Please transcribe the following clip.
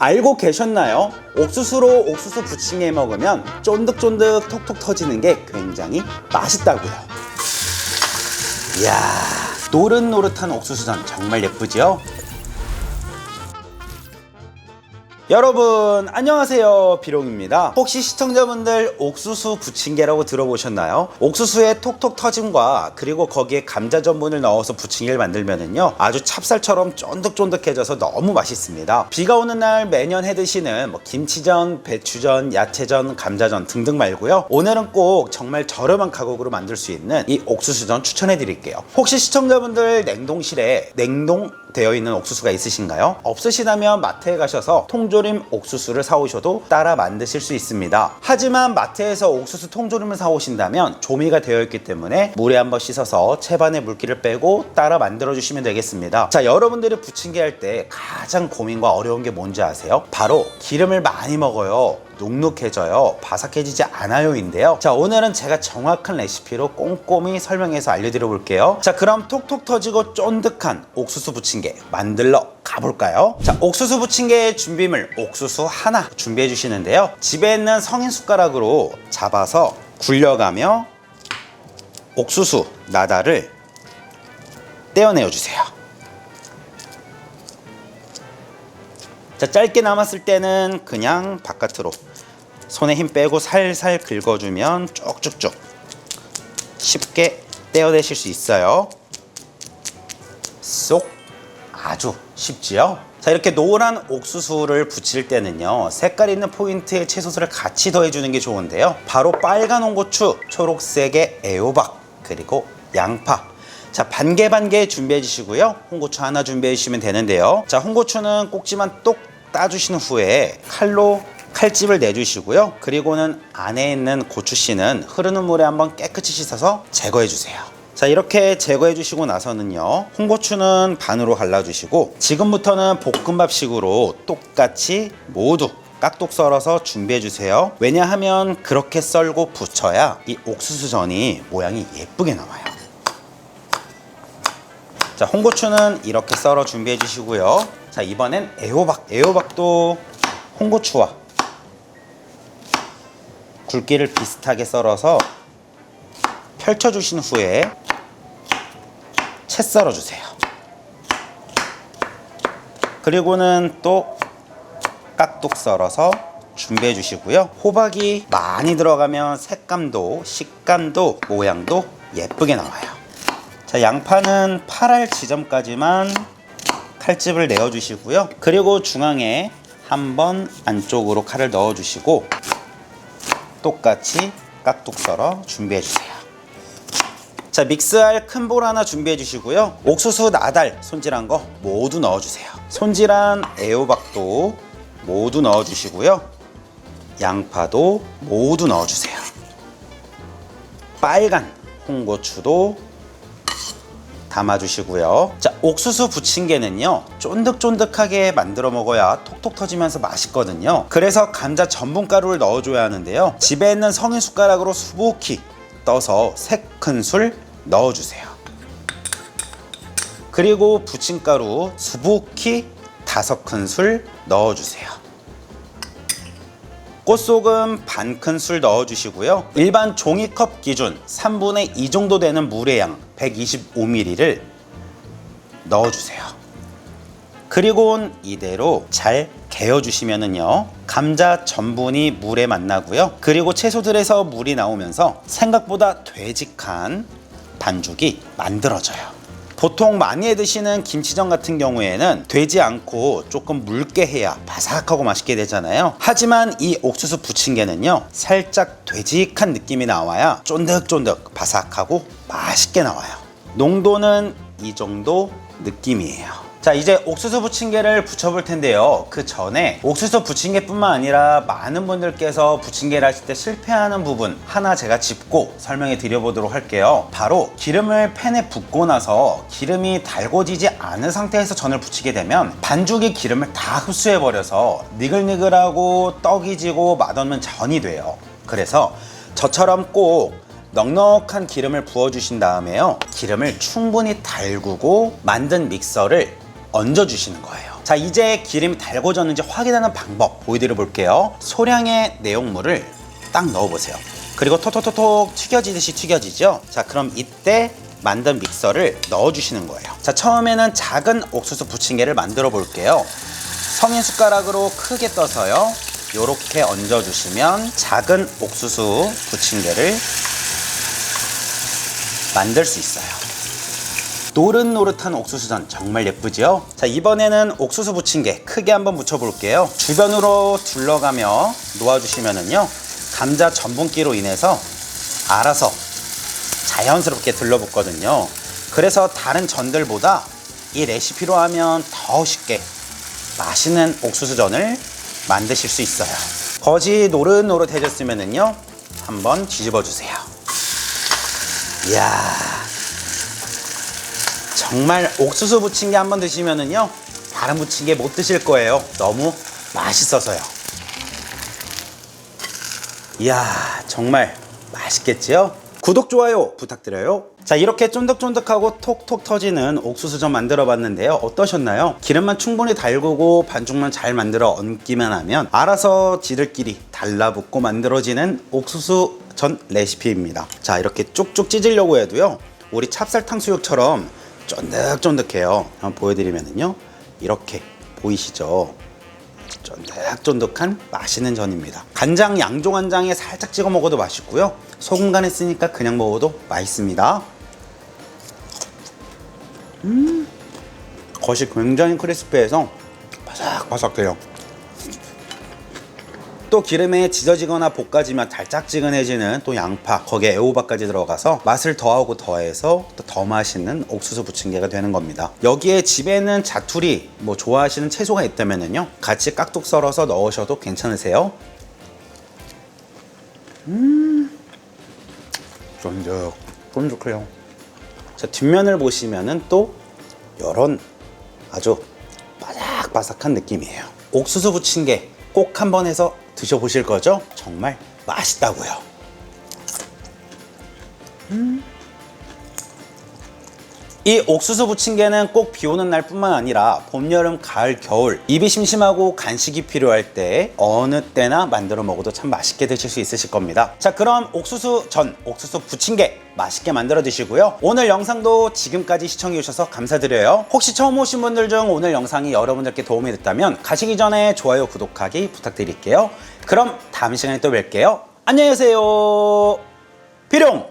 알고 계셨나요? 옥수수로 옥수수 부침개 먹으면 쫀득쫀득 톡톡 터지는 게 굉장히 맛있다고요. 이야, 노릇노릇한 옥수수전 정말 예쁘죠? 여러분 안녕하세요. 비롱입니다. 혹시 시청자분들 옥수수 부침개라고 들어보셨나요? 옥수수의 톡톡 터짐과 그리고 거기에 감자 전분을 넣어서 부침개를 만들면은요 아주 찹쌀처럼 쫀득쫀득해져서 너무 맛있습니다. 비가 오는 날 매년 해드시는 뭐 김치전, 배추전, 야채전, 감자전 등등 말고요. 오늘은 꼭 정말 저렴한 가격으로 만들 수 있는 이 옥수수전 추천해 드릴게요. 혹시 시청자분들 냉동실에 냉동 되어 있는 옥수수가 있으신가요? 없으시다면 마트에 가셔서 통조림 옥수수를 사오셔도 따라 만드실 수 있습니다. 하지만 마트에서 옥수수 통조림을 사오신다면 조미가 되어 있기 때문에 물에 한번 씻어서 채반의 물기를 빼고 따라 만들어 주시면 되겠습니다. 자, 여러분들이 부침개 할 때 가장 고민과 어려운 게 뭔지 아세요? 바로 기름을 많이 먹어요. 눅눅해져요. 바삭해지지 않아요인데요. 자, 오늘은 제가 정확한 레시피로 꼼꼼히 설명해서 알려드려 볼게요. 자, 그럼 톡톡 터지고 쫀득한 옥수수 부침개 만들러 가볼까요? 자, 옥수수 부침개의 준비물 옥수수 하나 준비해 주시는데요. 집에 있는 성인 숟가락으로 잡아서 굴려가며 옥수수 나다를 떼어내어 주세요. 자, 짧게 남았을 때는 그냥 바깥으로 손에 힘 빼고 살살 긁어주면 쭉쭉쭉 쉽게 떼어내실 수 있어요. 쏙 아주 쉽지요? 자 이렇게 노란 옥수수를 붙일 때는요 색깔 있는 포인트의 채소들을 같이 더해주는 게 좋은데요. 바로 빨간 홍고추, 초록색의 애호박 그리고 양파. 자 반개 반개 준비해 주시고요. 홍고추 하나 준비해 주시면 되는데요. 자 홍고추는 꼭지만 똑 따주신 후에 칼로 칼집을 내주시고요. 그리고는 안에 있는 고추씨는 흐르는 물에 한번 깨끗이 씻어서 제거해 주세요 자 이렇게 제거해 주시고 나서는요 홍고추는 반으로 갈라 주시고 지금부터는 볶음밥식으로 똑같이 모두 깍둑 썰어서 준비해 주세요. 왜냐하면 그렇게 썰고 부쳐야 이 옥수수전이 모양이 예쁘게 나와요. 자 홍고추는 이렇게 썰어 준비해 주시고요. 자 이번엔 애호박. 애호박도 홍고추와 굵기를 비슷하게 썰어서 펼쳐 주신 후에 채 썰어 주세요. 그리고는 또 깍둑 썰어서 준비해 주시고요. 호박이 많이 들어가면 색감도 식감도 모양도 예쁘게 나와요. 자 양파는 8알 지점까지만 칼집을 내어 주시고요. 그리고 중앙에 한 번 안쪽으로 칼을 넣어 주시고 똑같이 깍둑 썰어 준비해 주세요 자 믹스할 큰 볼 하나 준비해 주시고요 옥수수 나달 손질한 거 모두 넣어 주세요 손질한 애호박도 모두 넣어 주시고요 양파도 모두 넣어 주세요 빨간 홍고추도 담아주시고요. 자, 옥수수 부침개는요, 쫀득쫀득하게 만들어 먹어야 톡톡 터지면서 맛있거든요. 그래서 감자 전분가루를 넣어줘야 하는데요. 집에 있는 성인 숟가락으로 수북히 떠서 세 큰술 넣어주세요. 그리고 부침가루 수북히 다섯 큰술 넣어주세요. 꽃소금 반 큰술 넣어주시고요. 일반 종이컵 기준 3분의 2 정도 되는 물의 양 125ml를 넣어주세요. 그리고 이대로 잘 개어주시면은요 감자 전분이 물에 만나고요 그리고 채소들에서 물이 나오면서 생각보다 되직한 반죽이 만들어져요 보통 많이 해 드시는 김치전 같은 경우에는 되지 않고 조금 묽게 해야 바삭하고 맛있게 되잖아요. 하지만 이 옥수수 부침개는요, 살짝 되직한 느낌이 나와야 쫀득쫀득 바삭하고 맛있게 나와요. 농도는 이 정도 느낌이에요. 자 이제 옥수수 부침개를 부쳐볼 텐데요. 그 전에 옥수수 부침개뿐만 아니라 많은 분들께서 부침개를 하실 때 실패하는 부분 하나 제가 짚고 설명해 드려보도록 할게요. 바로 기름을 팬에 붓고 나서 기름이 달궈지지 않은 상태에서 전을 부치게 되면 반죽이 기름을 다 흡수해 버려서 니글니글하고 떡이 지고 맛없는 전이 돼요. 그래서 저처럼 꼭 넉넉한 기름을 부어주신 다음에요. 기름을 충분히 달구고 만든 믹서를 얹어주시는 거예요. 자 이제 기름이 달궈졌는지 확인하는 방법 보여드려 볼게요. 소량의 내용물을 딱 넣어보세요. 그리고 톡톡톡톡 튀겨지듯이 튀겨지죠? 자 그럼 이때 만든 믹서를 넣어주시는 거예요. 자 처음에는 작은 옥수수 부침개를 만들어 볼게요. 성인 숟가락으로 크게 떠서요. 요렇게 얹어주시면 작은 옥수수 부침개를 만들 수 있어요 노릇노릇한 옥수수전 정말 예쁘죠? 자 이번에는 옥수수 부침개 크게 한번 묻혀볼게요. 주변으로 둘러가며 놓아주시면은요 감자 전분기로 인해서 알아서 자연스럽게 들러붙거든요. 그래서 다른 전들보다 이 레시피로 하면 더 쉽게 맛있는 옥수수전을 만드실 수 있어요. 거지 노릇노릇해졌으면은요 한번 뒤집어 주세요. 이야 정말 옥수수 부침개 한번 드시면은요 다른 부침개 못 드실 거예요. 너무 맛있어서요. 이야 정말 맛있겠지요? 구독 좋아요 부탁드려요. 자 이렇게 쫀득쫀득하고 톡톡 터지는 옥수수전 만들어 봤는데요. 어떠셨나요? 기름만 충분히 달구고 반죽만 잘 만들어 얹기만 하면 알아서 지들끼리 달라붙고 만들어지는 옥수수 전 레시피입니다. 자 이렇게 쭉쭉 찢으려고 해도요. 우리 찹쌀 탕수육처럼 쫀득쫀득해요 한번 보여드리면은요 이렇게 보이시죠 쫀득쫀득한 맛있는 전입니다. 간장 양조간장에 살짝 찍어 먹어도 맛있고요. 소금 간에 쓰니까 그냥 먹어도 맛있습니다. 음, 겉이 굉장히 크리스피해서 바삭바삭해요. 또 기름에 지져지거나 볶아지면 달짝지근해지는 또 양파 거기에 애호박까지 들어가서 맛을 더하고 더해서 또 더 맛있는 옥수수 부침개가 되는 겁니다. 여기에 집에는 자투리 뭐 좋아하시는 채소가 있다면요 같이 깍둑 썰어서 넣으셔도 괜찮으세요. 음. 쫀득 쫀득해요. 자 뒷면을 보시면은 또 이런 아주 바삭바삭한 느낌이에요. 옥수수 부침개 꼭 한번 해서 드셔보실 거죠? 정말 맛있다고요. 음. 이 옥수수 부침개는 꼭 비 오는 날 뿐만 아니라 봄, 여름, 가을, 겨울 입이 심심하고 간식이 필요할 때 어느 때나 만들어 먹어도 참 맛있게 드실 수 있으실 겁니다. 자, 그럼 옥수수 전, 옥수수 부침개 맛있게 만들어 드시고요. 오늘 영상도 지금까지 시청해 주셔서 감사드려요. 혹시 처음 오신 분들 중 오늘 영상이 여러분들께 도움이 됐다면 가시기 전에 좋아요, 구독하기 부탁드릴게요. 그럼 다음 시간에 또 뵐게요. 안녕히 계세요. 비룡!